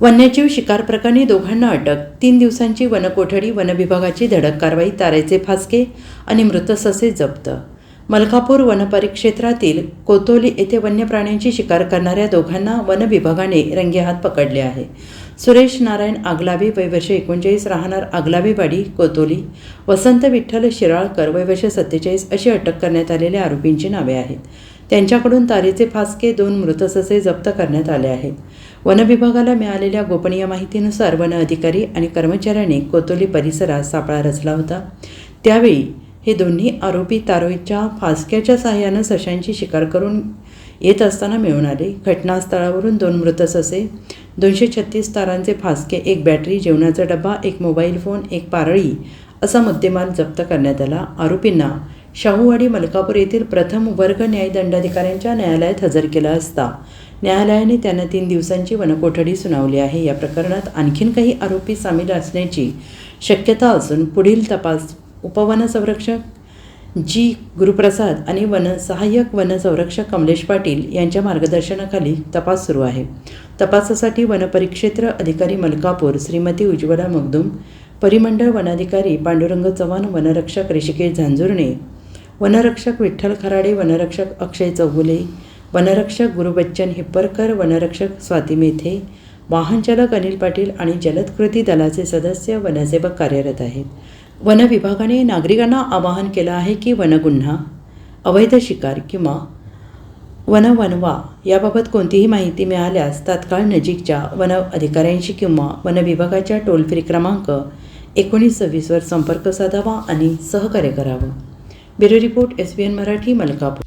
वन्यजीव शिकार प्रकरणी दोघांना अटक. तीन दिवसांची वनकोठडी वनविभागाची धडक कारवाई तारेचे फासके आणि मृत ससे जप्त. मलकापूर वनपरिक्षेत्रातील कोतोली येथे वन्य प्राण्यांची शिकार करणाऱ्या दोघांना वनविभागाने रंगेहात पकडले आहे. सुरेश नारायण आगलावी वयवर्ष एकोणचाळीस राहणार आगलावीवाडी कोतोली. वसंत विठ्ठल शिराळकर वयवर्ष सत्तेचाळीस अशी अटक करण्यात आलेल्या आरोपींची नावे आहेत. त्यांच्याकडून तारेचे फासके दोन मृत ससे जप्त करण्यात आले आहेत. वनविभागाला मिळालेल्या गोपनीय माहितीनुसार वन अधिकारी आणि कर्मचाऱ्यांनी कोतोली परिसरात सापळा रचला होता. त्यावेळी हे दोन्ही आरोपी तारोईच्या फासक्याच्या सहाय्यानं सशांची शिकार करून येत असताना मिळून आले. घटनास्थळावरून दोन मृत ससे दोनशे छत्तीस तारांचे फासके एक बॅटरी जेवणाचा डबा एक मोबाईल फोन एक पारळी असा मुद्देमाल जप्त करण्यात आला. आरोपींना शाहूवाडी मलकापूर येथील प्रथम वर्ग न्याय दंडाधिकाऱ्यांच्या न्यायालयात हजर केला असता. न्यायालयाने त्यांना तीन दिवसांची वनकोठडी सुनावली आहे. या प्रकरणात आणखीन काही आरोपी सामील असण्याची शक्यता असून पुढील तपास उपवनसंरक्षक जी गुरुप्रसाद आणि वन सहाय्यक वनसंरक्षक कमलेश पाटील यांच्या मार्गदर्शनाखाली तपास सुरू आहे. तपासासाठी वनपरिक्षेत्र अधिकारी मलकापूर श्रीमती उज्ज्वला मगदुम परिमंडळ वनाधिकारी पांडुरंग चव्हाण वनरक्षक ऋषिकेश झांजुर्णे वनरक्षक विठ्ठल खराडे वनरक्षक अक्षय चौगुले वनरक्षक गुरुबच्चन हिप्परकर वनरक्षक स्वाती मेथे वाहनचालक अनिल पाटील आणि जलद कृती दलाचे सदस्य वनसेवक कार्यरत आहेत. वन विभागाने नागरिकांना आवाहन केलं आहे की वनगुन्हा अवैध शिकार किंवा वनवनवा याबाबत कोणतीही माहिती मिळाल्यास तात्काळ नजीकच्या वन अधिकाऱ्यांशी किंवा वन विभागाच्या टोल फ्री क्रमांक एकोणीस सव्वीसवर संपर्क साधावा आणि सहकार्य करावं. Bureau report S B N Marathi Malkapur.